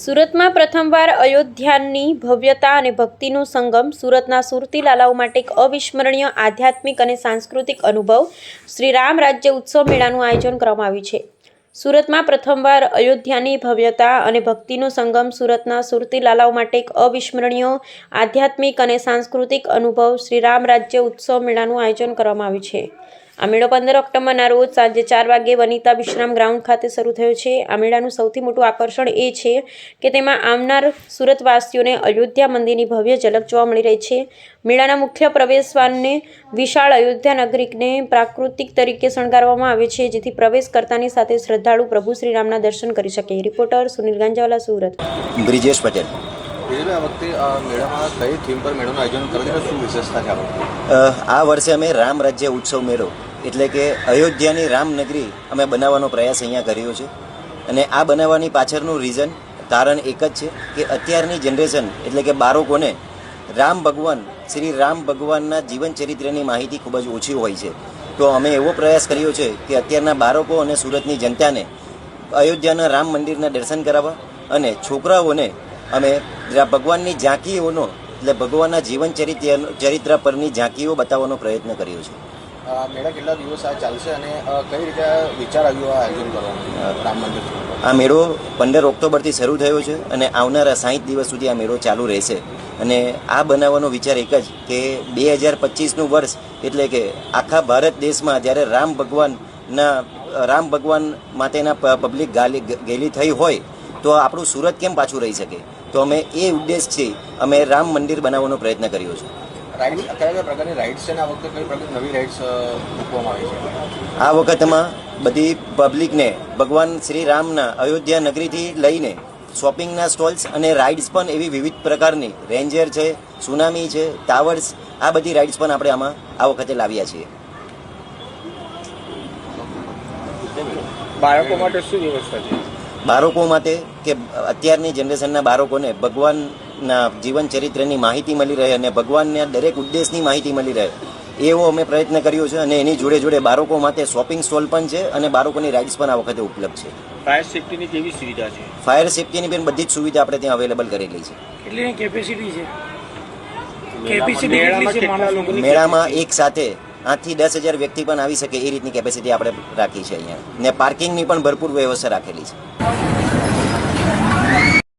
સુરતમાં પ્રથમવાર અયોધ્યાની ભવ્યતા અને ભક્તિનું સંગમ સુરતના સુરતી લાલાઓ માટે એક અવિસ્મરણીય આધ્યાત્મિક અને સાંસ્કૃતિક અનુભવ શ્રી રામ રાજ્ય ઉત્સવ મેળાનું આયોજન કરવામાં આવ્યું છે. સુરતમાં પ્રથમવાર અયોધ્યાની ભવ્યતા અને ભક્તિનું સંગમ સુરતના સુરતી લાલાઓ માટે એક અવિસ્મરણીય આધ્યાત્મિક અને સાંસ્કૃતિક અનુભવ શ્રી રામ રાજ્ય ઉત્સવ મેળાનું આયોજન કરવામાં આવ્યું છે. આ મેળો પંદર ઓક્ટોબરના રોજ સાંજે ચાર વાગ્યે વનિતા વિશ્રામ ગ્રાઉન્ડ ખાતે શરૂ થયો છે. આ મેળાનું સૌથી મોટું આકર્ષણ એ છે કે તેમાં આવનાર સુરતવાસીઓને અયોધ્યા મંદિરની ભવ્ય ઝલક જોવા મળી રહી છે. મેળાના મુખ્ય પ્રવેશવાનને વિશાળ અયોધ્યા નગરીને પ્રાકૃતિક તરીકે શણગારવામાં આવે છે જેથી પ્રવેશ કરતાની સાથે શ્રદ્ધાળુ પ્રભુ શ્રીરામના દર્શન કરી શકે. રિપોર્ટર સુનિલ ગાંજાવાલા સુરત. બ્રિજેશ પટેલ. આ વખતે મેળામાં કઈ થીમ પર મેળાનું આયોજન કરેલું શું વિશેષતા છે આ વખતે? અ, આ વર્ષે અમે રામ રાજ્ય ઉત્સવ મેળો એટલે કે અયોધ્યાની રામનગરી અમે બનાવવાનો પ્રયાસ અહીંયા કર્યો છે. અને આ બનાવવાની પાછળનું રીઝન કારણ એક જ છે કે અત્યારની જનરેશન એટલે કે બાળકોને રામ ભગવાન, શ્રી રામ ભગવાનના જીવન ચરિત્રની માહિતી ખૂબ જ ઓછી હોય છે. તો અમે એવો પ્રયાસ કર્યો છે કે અત્યારના બાળકો અને સુરતની જનતાને અયોધ્યાના રામ મંદિરના દર્શન કરાવવા અને છોકરાઓને અમે ભગવાનની ઝાંકીઓનો, એટલે ભગવાનના જીવન ચરિત્ર ચરિત્ર પરની ઝાંકીઓ બતાવવાનો પ્રયત્ન કર્યો છે. મેળા કેટલા દિવસ આ ચાલશે અને કઈ રીતે વિચાર આવ્યો આ આયોજન કરવાનું રામ મંદિર આ મેળો પંદર ઓક્ટોબરથી શરૂ થયો છે અને આવનારા સાહીઠ દિવસ સુધી આ મેળો ચાલુ રહેશે. અને આ બનાવવાનો વિચાર એક જ કે બે હજાર પચીસનું વર્ષ એટલે કે આખા ભારત દેશમાં જ્યારે રામ ભગવાનના રામ ભગવાન માટેના પબ્લિક ગાલી ગેલી થઈ હોય, તો આપણું સુરત કેમ પાછું રહી શકે? તો અમે એ ઉદ્દેશથી અમે રામ મંદિર બનાવવાનો પ્રયત્ન કર્યો છે. રાઈડ કયા કયા પ્રકારની રાઇડ્સ છે આ વખતે કઈ પ્રકારની નવી રાઇડ્સ મૂકવામાં આવી છે? આ વખતમાં બધી પબ્લિકને ભગવાન શ્રી રામના અયોધ્યા નગરીથી લઈને શોપિંગના સ્ટોલ્સ અને રાઇડ્સ પણ એવી વિવિધ પ્રકારની રેન્જર છે સુનામી છે ટાવર્સ આ બધી રાઇડ્સ પણ આપણે આમાં આ વખતે લાવ્યા છીએ. બાળકો માટે શું વ્યવસ્થા છે? બાળકો માટે કે અત્યારની જનરેશનના બાળકોને ભગવાનના જીવન ચરિત્રની માહિતી મળી રહે અને ભગવાનના દરેક ઉદ્દેશની માહિતી મળી રહે એવો અમે પ્રયત્ન કર્યો છે અને એની જોડે જોડે બાળકો માટે શોપિંગ સ્ટોલ પણ છે અને બાળકોની રાઇડ્સ પણ આ વખતે ઉપલબ્ધ છે. ફાયર સેફ્ટીની કેવી સુવિધા છે? ફાયર સેફ્ટીની પણ બધી જ સુવિધા આપણે ત્યાં અવેલેબલ કરેલી છે. કેટલી કેપેસિટી છે? મેળામાં એક સાથે આઠથી દસ હજાર વ્યક્તિ પણ આવી શકે એ રીતની કેપેસિટી આપણે રાખી છે અહીંયા. ને પાર્કિંગની પણ ભરપૂર વ્યવસ્થા રાખેલી છે. 네.